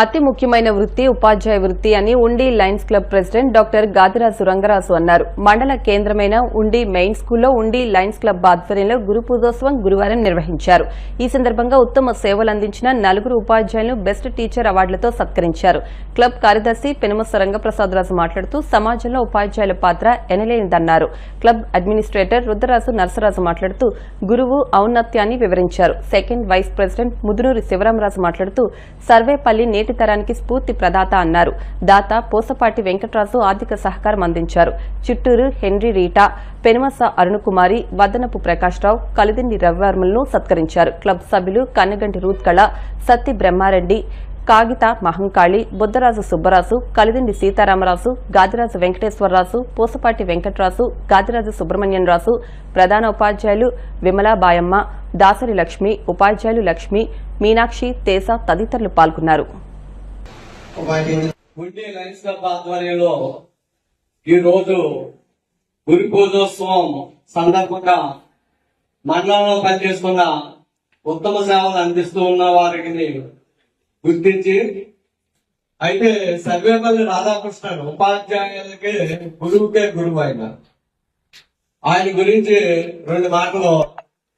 అతి ముఖ్యమైన వృత్తి ఉపాధ్యాయ వృత్తి అని ఉండి Lions Club president doctor Gadiraju Rangaraju అన్నారు. మండల కేంద్రమైన ఉండి మెయిన్ స్కూల్లో ఉండి లయన్స్ క్లబ్ ఆధ్వర్యంలో గురు పూజోత్సవం గురువారం నిర్వహించారు. ఈ సందర్భంగా ఉత్తమ సేవలు అందించిన నలుగురు ఉపాధ్యాయులను బెస్ట్ టీచర్ అవార్డులతో సత్కరించారు. క్లబ్ కార్యదర్శి పెనుమస రంగప్రసాదరాజు మాట్లాడుతూ సమాజంలో ఉపాధ్యాయుల పాత్ర ఎనలేనిదన్నారు. క్లబ్ అడ్మినిస్ట్రేటర్ రుద్రరాజు నరసరాజు మాట్లాడుతూ గురువు ఔన్నత్యాన్ని వివరించారు. Second vice president Mudunuri Sivaramaraju మాట్లాడుతూ సర్వేపల్లి నేటి తరానికి స్ఫూర్తి ప్రదాత అన్నారు. దాత పోసపాటి వెంకటరాజు ఆర్థిక సహకారం అందించారు. చిట్టూరు హెన్రీ రీటా పెనుమస అరుణకుమారి వదనపు ప్రకాశ్రావు కలిదిండి రవివర్మలను సత్కరించారు. క్లబ్ సభ్యులు కన్నగంటి రూత్కళ సత్తి బ్రహ్మారెడ్డి కాగిత మహంకాళి బుద్ధరాజు సుబ్బరాజు కలిదిండి సీతారామరాజు గాదిరాజు వెంకటేశ్వరరాజు పూసపాటి వెంకటరాజు గాదిరాజు సుబ్రహ్మణ్యం రాజు ప్రధాన ఉపాధ్యాయులు విమలా బాయమ్మ దాసరి లక్ష్మి ఉపాధ్యాయులు లక్ష్మి మీనాక్షి తేజ తదితరులు పాల్గొన్నారు. గుండె లయన్స్ క్లబ్ ఆధ్వర్యంలో ఈ రోజు గురి పూజోత్సవం సందర్భంగా మండలంలో పనిచేస్తున్న ఉత్తమ సేవలు అందిస్తూ ఉన్న వారికి గుర్తించి అయితే సర్వేపల్లి రాధాకృష్ణ ఉపాధ్యాయులకి గురువుకే గురువు ఆయన ఆయన గురించి రెండు మాటలు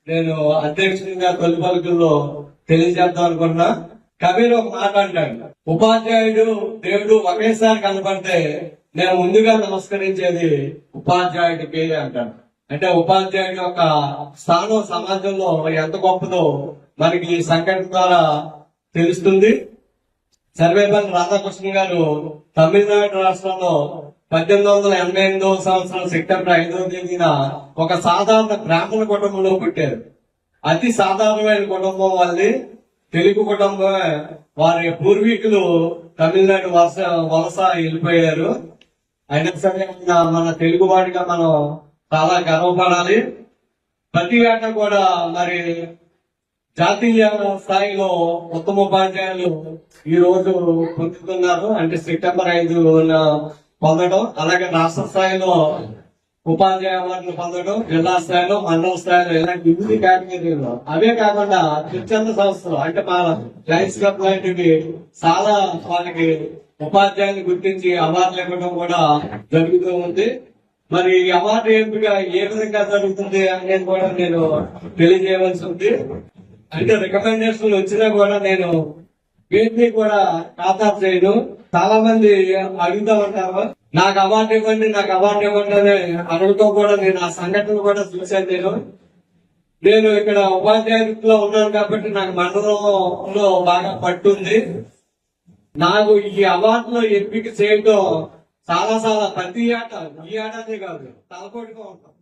నేను అధ్యక్షుడిగా తొలి పలుకుల్లో తెలియజేద్దాం అనుకున్నా కబీర్ ఒక మాట అంటాడు. ఉపాధ్యాయుడు దేవుడు ఒకేసారి కనపడితే నేను ముందుగా నమస్కరించేది ఉపాధ్యాయుడికి అంటాను అంటే ఉపాధ్యాయుడి యొక్క స్థానం సమాజంలో ఎంత గొప్పదో మనకి ఈ సంఘటన ద్వారా తెలుస్తుంది. సర్వేపల్లి రాధాకృష్ణ గారు తమిళనాడు రాష్ట్రంలో పద్దెనిమిది వందల ఎనభై ఎనిమిదవ సంవత్సరం సెప్టెంబర్ ఐదవ తేదీన ఒక సాధారణ బ్రాహ్మణ కుటుంబంలో పుట్టారు. అతి సాధారణమైన కుటుంబం వాళ్ళది. తెలుగు కుటుంబ వారి పూర్వీకులు తమిళనాడు వలస వలస వెళ్ళిపోయారు. అయినా సరే మన మన తెలుగు వాడిగా మనం చాలా గర్వపడాలి. ప్రతి ఏటా కూడా మరి జాతీయ స్థాయిలో ఉత్తమ ఉపాధ్యాయులు ఈ రోజు పొందుతున్నారు అంటే సెప్టెంబర్ ఐదు పొందడం. అలాగే రాష్ట్ర స్థాయిలో ఉపాధ్యాయ అవార్డులు పొందడం జిల్లా స్థాయిలో మండల స్థాయిలో ఇలాంటి వివిధ కేటగిరీలో అవే కాకుండా స్వచ్ఛంద సంస్థలు అంటే మా లైన్స్ క్లబ్ లాంటివి చాలా వాళ్ళకి ఉపాధ్యాయులు గుర్తించి అవార్డులు ఇవ్వడం కూడా జరుగుతూ ఉంది. మరి అవార్డు ఎంపిక ఏ విధంగా జరుగుతుంది అనేది కూడా నేను తెలియజేయవలసి ఉంది. అంటే రికమెండేషన్లు వచ్చినా కూడా నేను వీటిని కూడా ఖాతా చేయను. చాలా మంది అడుగుతా ఉంటారు. నాకు అవార్డు ఇవ్వండి నాకు అవార్డు ఇవ్వండి అని అడుగుతూ కూడా నేను ఆ సంఘటన కూడా చూశాను నేను. నేను ఇక్కడ ఉపాధ్యాయులో ఉన్నాను కాబట్టి నాకు మండలంలో బాగా పట్టుంది. నాకు ఈ అవార్డులో ఎంపిక చేయడం చాలా చాలా ప్రతి ఆట ఈ ఆటనే కాదు తలపోటుగా ఉంటాం.